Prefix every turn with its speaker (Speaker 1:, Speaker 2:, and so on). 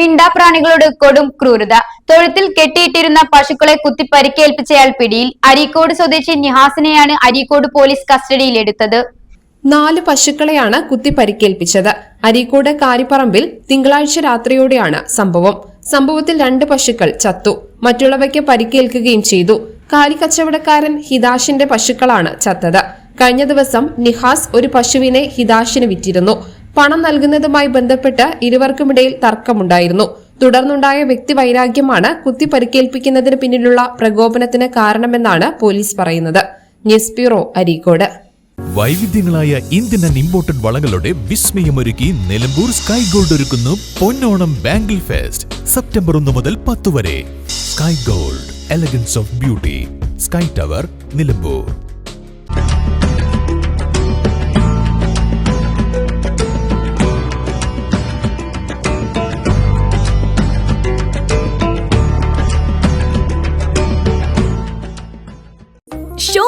Speaker 1: മിണ്ടാപ്രാണികളോട് കൊടും ക്രൂരത. തൊഴുത്തിൽ കെട്ടിയിട്ടിരുന്ന പശുക്കളെ കുത്തി പരിക്കേൽപ്പിച്ചയാൾ പിടിയിൽ അരീക്കോട് സ്വദേശി നിഹാസിനെയാണ് അരീക്കോട് പോലീസ് കസ്റ്റഡിയിലെടുത്തത്
Speaker 2: നാല് പശുക്കളെയാണ് കുത്തി പരിക്കേൽപ്പിച്ചത്. അരീക്കോട് കാരിപ്പറമ്പിൽ തിങ്കളാഴ്ച രാത്രിയോടെയാണ് സംഭവം. സംഭവത്തിൽ രണ്ട് പശുക്കൾ ചത്തു. മറ്റുള്ളവയ്ക്ക് പരിക്കേൽക്കുകയും ചെയ്തു. കാലിക്കച്ചവടക്കാരൻ ഹിതാഷിന്റെ പശുക്കളാണ് ചത്തത്. കഴിഞ്ഞ ദിവസം നിഹാസ് ഒരു പശുവിനെ ഹിതാഷിന് വിറ്റിരുന്നു. പണം നൽകുന്നതുമായി ബന്ധപ്പെട്ട് ഇരുവർക്കുമിടയിൽ തർക്കമുണ്ടായിരുന്നു. തുടർന്നുണ്ടായ വ്യക്തിവൈരാഗ്യമാണ് കുത്തി പരിക്കേൽപ്പിക്കുന്നതിന് പിന്നിലുള്ള പ്രകോപനത്തിന് കാരണമെന്നാണ് പോലീസ് പറയുന്നത്. News bureau Areekode.
Speaker 3: വൈവിധ്യങ്ങളായ Indian and imported വളകളുടെ വിസ്മയമൊരുക്കി നിലമ്പൂർ സ്കൈ ഗോൾഡ് ഒരുക്കുന്നു പൊന്നോണം ബാംഗിൾ ഫെസ്റ്റ്. സെപ്റ്റംബർ ഒന്ന് മുതൽ പത്ത് വരെ. Sky gold elegance of beauty. Sky tower Nilambur.